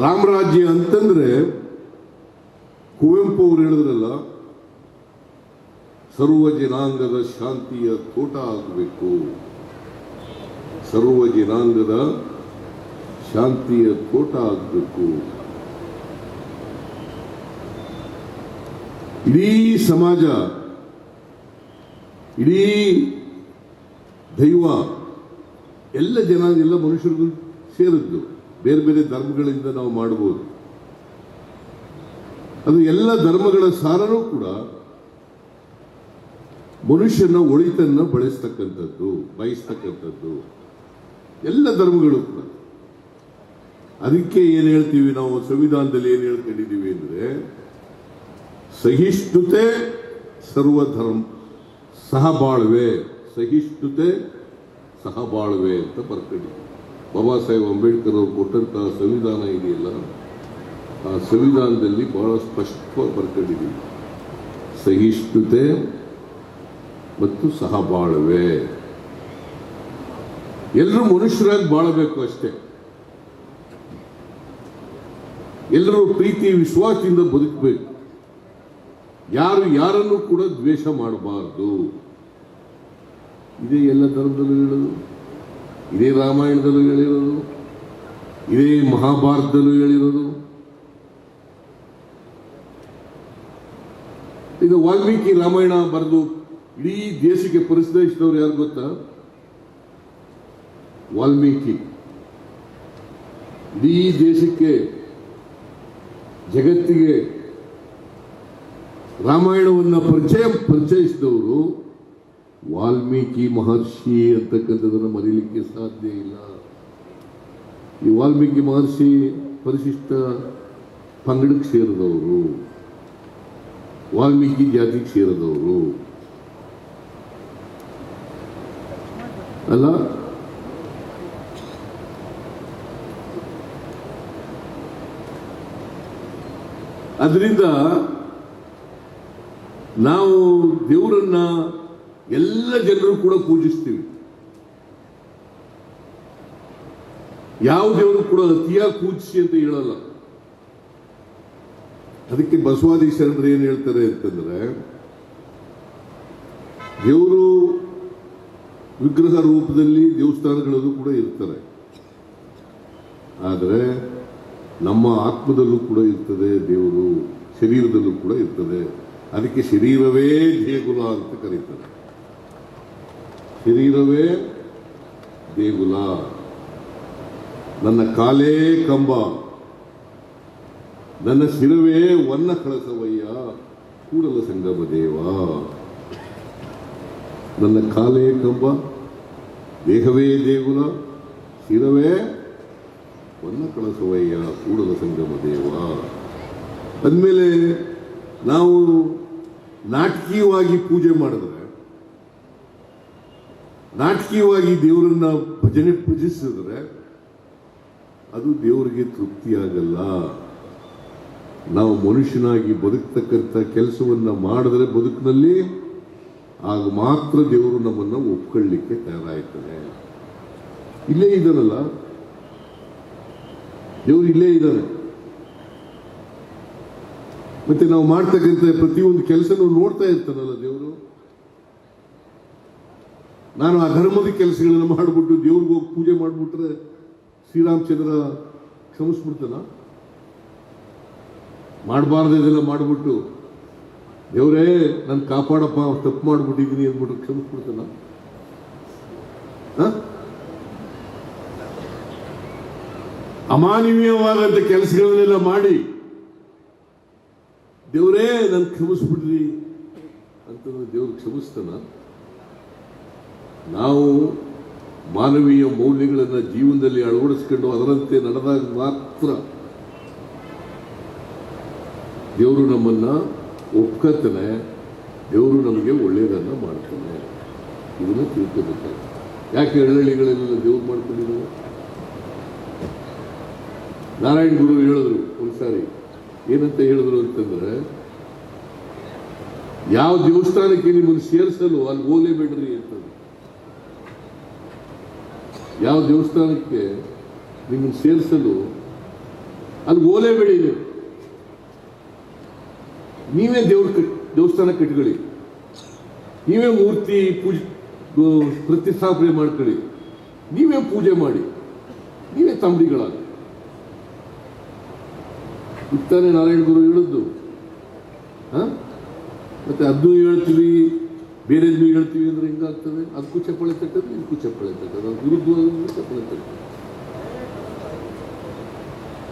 ರಾಮರಾಜ್ಯ ಅಂತಂದ್ರೆ ಕುವೆಂಪು ಅವರು ಹೇಳಿದ್ರಲ್ಲ, ಸರ್ವ ಜನಾಂಗದ ಶಾಂತಿಯ ತೋಟ ಆಗಬೇಕು. ಸರ್ವ ಜನಾಂಗದ ಶಾಂತಿಯ ತೋಟ ಆಗಬೇಕು. ಇಡೀ ಸಮಾಜ, ಇಡೀ ದೈವ, ಎಲ್ಲ ಜನ ಎಲ್ಲ ಮನುಷ್ಯರಿಗೂ ಸೇರಿದ್ದು. ಬೇರೆ ಬೇರೆ ಧರ್ಮಗಳಿಂದ ನಾವು ಮಾಡಬಹುದು. ಅದು ಎಲ್ಲ ಧರ್ಮಗಳ ಸಾರನೂ ಕೂಡ ಮನುಷ್ಯನ ಒಳಿತನ್ನ ಬಳಸ್ತಕ್ಕಂಥದ್ದು, ಬಯಸ್ತಕ್ಕಂಥದ್ದು. ಎಲ್ಲ ಧರ್ಮಗಳು ಕೂಡ. ಅದಕ್ಕೆ ಏನ್ ಹೇಳ್ತೀವಿ ನಾವು? ಸಂವಿಧಾನದಲ್ಲಿ ಏನ್ ಹೇಳ್ಕೊಂಡಿದ್ದೀವಿ ಅಂದ್ರೆ, ಸಹಿಷ್ಣುತೆ ಸರ್ವಧರ್ಮ, ಸಹಬಾಳ್ವೆ. ಸಹಿಷ್ಣುತೆ, ಸಹಬಾಳ್ವೆ ಅಂತ ಬರ್ಕೊಂಡಿದ್ದೀವಿ ಬಾಬಾ ಸಾಹೇಬ್ ಅಂಬೇಡ್ಕರ್ ಅವರು ಕೊಟ್ಟಂತಹ ಸಂವಿಧಾನ ಇದೆಯಲ್ಲ, ಆ ಸಂವಿಧಾನದಲ್ಲಿ ಬಹಳ ಸ್ಪಷ್ಟವಾಗಿ ಬರ್ಕೊಂಡಿದೆ. ಸಹಿಷ್ಣುತೆ ಮತ್ತು ಸಹಬಾಳ್ವೆ. ಎಲ್ಲರೂ ಮನುಷ್ಯರಾಗಿ ಬಾಳಬೇಕು ಅಷ್ಟೇ. ಎಲ್ಲರೂ ಪ್ರೀತಿ, ವಿಶ್ವಾಸದಿಂದ ಬದುಕಬೇಕು. ಯಾರು ಯಾರನ್ನು ಕೂಡ ದ್ವೇಷ ಮಾಡಬಾರದು. ಇದೇ ಎಲ್ಲ ಧರ್ಮದಲ್ಲಿ ಹೇಳೋದು. ಇದೇ ರಾಮಾಯಣದಲ್ಲೂ ಹೇಳಿರೋದು ಇದೇ ಮಹಾಭಾರತದಲ್ಲೂ ಹೇಳಿರೋದು ಈಗ ವಾಲ್ಮೀಕಿ ರಾಮಾಯಣ ಬರೆದು ಇಡೀ ದೇಶಕ್ಕೆ ಪರಿಚಯಿಸಿದವರು ಯಾರು ಗೊತ್ತಾ? ವಾಲ್ಮೀಕಿ. ಇಡೀ ದೇಶಕ್ಕೆ, ಜಗತ್ತಿಗೆ ರಾಮಾಯಣವನ್ನು ಪರಿಚಯ, ಪರಿಚಯಿಸಿದವರು ವಾಲ್ಮೀಕಿ ಮಹರ್ಷಿ ಅಂತಕ್ಕಂಥದ್ದನ್ನು ಮರೀಲಿಕ್ಕೆ ಸಾಧ್ಯ ಇಲ್ಲ. ಈ ವಾಲ್ಮೀಕಿ ಮಹರ್ಷಿ ಪರಿಶಿಷ್ಟ ಪಂಗಡಕ್ಕೆ ಸೇರಿದವರು, ವಾಲ್ಮೀಕಿ ಜಾತಿಗೆ ಸೇರಿದವರು. ಅಲ್ಲ? ಅದರಿಂದ ನಾವು ದೇವರನ್ನ ಎಲ್ಲ ಜನರು ಕೂಡ ಪೂಜಿಸ್ತೀವಿ. ಯಾವ ದೇವರು ಕೂಡ ಅತಿಯಾಗಿ ಪೂಜಿಸಿ ಅಂತ ಹೇಳಲ್ಲ. ಅದಕ್ಕೆ ಬಸವಾದಿ ಶರಣರು ಏನ್ ಹೇಳ್ತಾರೆ ಅಂತಂದ್ರೆ, ದೇವರು ವಿಗ್ರಹ ರೂಪದಲ್ಲಿ ದೇವಸ್ಥಾನಗಳಲ್ಲೂ ಕೂಡ ಇರ್ತಾರೆ. ಆದರೆ ನಮ್ಮ ಆತ್ಮದಲ್ಲೂ ಕೂಡ ಇರ್ತದೆ, ದೇವರು ಶರೀರದಲ್ಲೂ ಕೂಡ ಇರ್ತದೆ. ಅದಕ್ಕೆ ಶರೀರವೇ ದೇಗುಲ ಅಂತ ಕರೀತಾರೆ. ಶರೀರವೇ ದೇಗುಲ. ನನ್ನ ಕಾಲೇ ಕಂಬ. ನನ್ನ ಶಿರವೇ ವನ್ನ ಕಳಸವಯ್ಯ. ಕೂಡಲ ಸಂಗಮ ದೇವ. ನನ್ನ ಕಾಲೇ ಕಂಬ. ದೇಹವೇ ದೇಗುಲ. ಶಿರವೇ ವನ್ನ ಕಳಸವಯ್ಯ. ಕೂಡಲ ಸಂಗಮ ದೇವ. ಅಂದಮೇಲೆ ನಾವು ನಾಟಕೀಯವಾಗಿ ಪೂಜೆ ಮಾಡಿದ್ರೆ ನಾಟಕೀಯವಾಗಿ ದೇವರನ್ನ ಭಜನೆ ಪೂಜಿಸಿದ್ರೆ ಅದು ದೇವರಿಗೆ ತೃಪ್ತಿಯಾಗಲ್ಲ. ನಾವು ಮನುಷ್ಯನಾಗಿ ಬದುಕ್ತಕ್ಕಂಥ ಕೆಲಸವನ್ನ ಮಾಡಿದ್ರೆ ಬದುಕಿನಲ್ಲಿ, ಆಗ ಮಾತ್ರ ದೇವರು ನಮ್ಮನ್ನ ಒಪ್ಕೊಳ್ಳಿಕ್ಕೆ ತಯಾರಾಗ್ತದೆ ಇಲ್ಲೇ ಇದ್ದಾನಲ್ಲ? ದೇವರು ಇಲ್ಲೇ ಇದ್ದಾರೆ ಮತ್ತೆ ನಾವು ಮಾಡ್ತಕ್ಕಂಥ ಪ್ರತಿಯೊಂದು ಕೆಲಸನೂ ನೋಡ್ತಾ ಇರ್ತಾನಲ್ಲ ದೇವರು? ನಾನು ಆ ಧರ್ಮದ ಕೆಲಸಗಳನ್ನು ಮಾಡಿಬಿಟ್ಟು ದೇವ್ರಿಗೆ ಹೋಗಿ ಪೂಜೆ ಮಾಡಿಬಿಟ್ರೆ ಶ್ರೀರಾಮಚಂದ್ರ ಕ್ಷಮಿಸ್ಬಿಡ್ತಾನ? ಮಾಡಬಾರ್ದು ಇದೆಲ್ಲ ಮಾಡಿಬಿಟ್ಟು, ದೇವರೇ ನನ್ನ ಕಾಪಾಡಪ್ಪ ತಪ್ಪು ಮಾಡಿಬಿಟ್ಟಿದ್ದೀನಿ ಅಂದ್ಬಿಟ್ಟು ಕ್ಷಮಿಸ್ಬಿಡ್ತಾನ? ಅಮಾನವೀಯವಾದಂಥ ಕೆಲಸಗಳನ್ನೆಲ್ಲ ಮಾಡಿ, ದೇವರೇ ನನ್ನ ಕ್ಷಮಿಸ್ಬಿಡ್ರಿ ಅಂತಂದ್ರೆ ದೇವ್ರು ಕ್ಷಮಿಸ್ತಾನ? ನಾವು ಮಾನವೀಯ ಮೌಲ್ಯಗಳನ್ನು ಜೀವನದಲ್ಲಿ ಅಳವಡಿಸಿಕೊಂಡು ಅದರಂತೆ ನಡೆದಾಗ ಮಾತ್ರ ದೇವರು ನಮ್ಮನ್ನ ಒಪ್ಕೊತಾನೆ, ದೇವರು ನಮಗೆ ಒಳ್ಳೆಯದನ್ನ ಮಾಡ್ತಾನೆ. ಇದನ್ನ ತಿಳ್ಕೊಬೇಕು ಯಾಕೆ ಹಳ್ಳಿಗಳಲ್ಲೆಲ್ಲ ದೇವ್ರು ಮಾಡ್ಕೊಂಡಿದ್ದಾರೆ? ನಾರಾಯಣ ಗುರು ಹೇಳಿದ್ರು ಒಂದ್ಸಾರಿ ಏನಂತ ಹೇಳಿದ್ರು ಅಂತಂದ್ರೆ, ಯಾವ ದೇವಸ್ಥಾನಕ್ಕೆ ನಿಮ್ಮನ್ನು ಸೇರಿಸಲು ಅಲ್ಲಿ ಹೋಗಲೇಬೇಡ್ರಿ ಅಂತಂದ್ರೆ. ಯಾವ ದೇವಸ್ಥಾನಕ್ಕೆ ನಿಮ್ಮನ್ನು ಸೇರಿಸಲು ಅಲ್ಲಿ ಓಲೆ ಬೆಳೆಯಲಿ ನೀವೇ ದೇವ್ರ ದೇವಸ್ಥಾನ ಕಟ್ಕೊಳ್ಳಿ. ನೀವೇ ಮೂರ್ತಿ, ಪೂಜೆ ಪ್ರತಿಷ್ಠಾಪನೆ ಮಾಡ್ಕೊಳ್ಳಿ. ನೀವೇ ಪೂಜೆ ಮಾಡಿ. ನೀವೇ ತಂಬಡಿಗಳಾಗಿ ಇತ್ತಾನೆ ನಾರಾಯಣ ಗುರು ಹೇಳಿದ್ದು. ಹ? ಮತ್ತೆ ಅದನ್ನು ಹೇಳ್ತೀವಿ ಬೇರೆದ್ನು ಹೇಳ್ತೀವಿ ಅಂದ್ರೆ ಹಿಂಗಾಗ್ತದೆ? ಅದಕ್ಕೂ ಚಪ್ಪಳೆ ತಟ್ಟದು ಇದಕ್ಕೂ ಚಪ್ಪಳೆ ತಟ್ಟದು ಅದು ವಿರುದ್ಧವಾಗಿ ಚಪ್ಪಳೆ ತಟ್ಟದು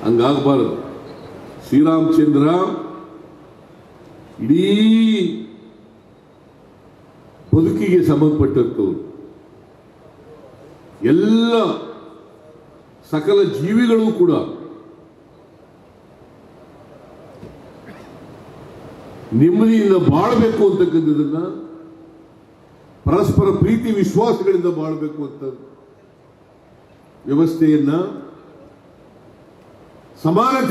ಹಂಗಾಗಬಾರದು. ಶ್ರೀರಾಮಚಂದ್ರ ಇಡೀ ಬದುಕಿಗೆ ಸಂಬಂಧಪಟ್ಟಂಥವ್ರು. ಎಲ್ಲ ಸಕಲ ಜೀವಿಗಳು ಕೂಡ ನೆಮ್ಮದಿಯಿಂದ ಬಾಳಬೇಕು ಅಂತಕ್ಕಂಥದ್ದನ್ನ ಪರಸ್ಪರ ಪ್ರೀತಿ ವಿಶ್ವಾಸಗಳಿಂದ ಬಾಳಬೇಕು ಅಂತ ವ್ಯವಸ್ಥೆಯನ್ನ ಸಮಾನತೆ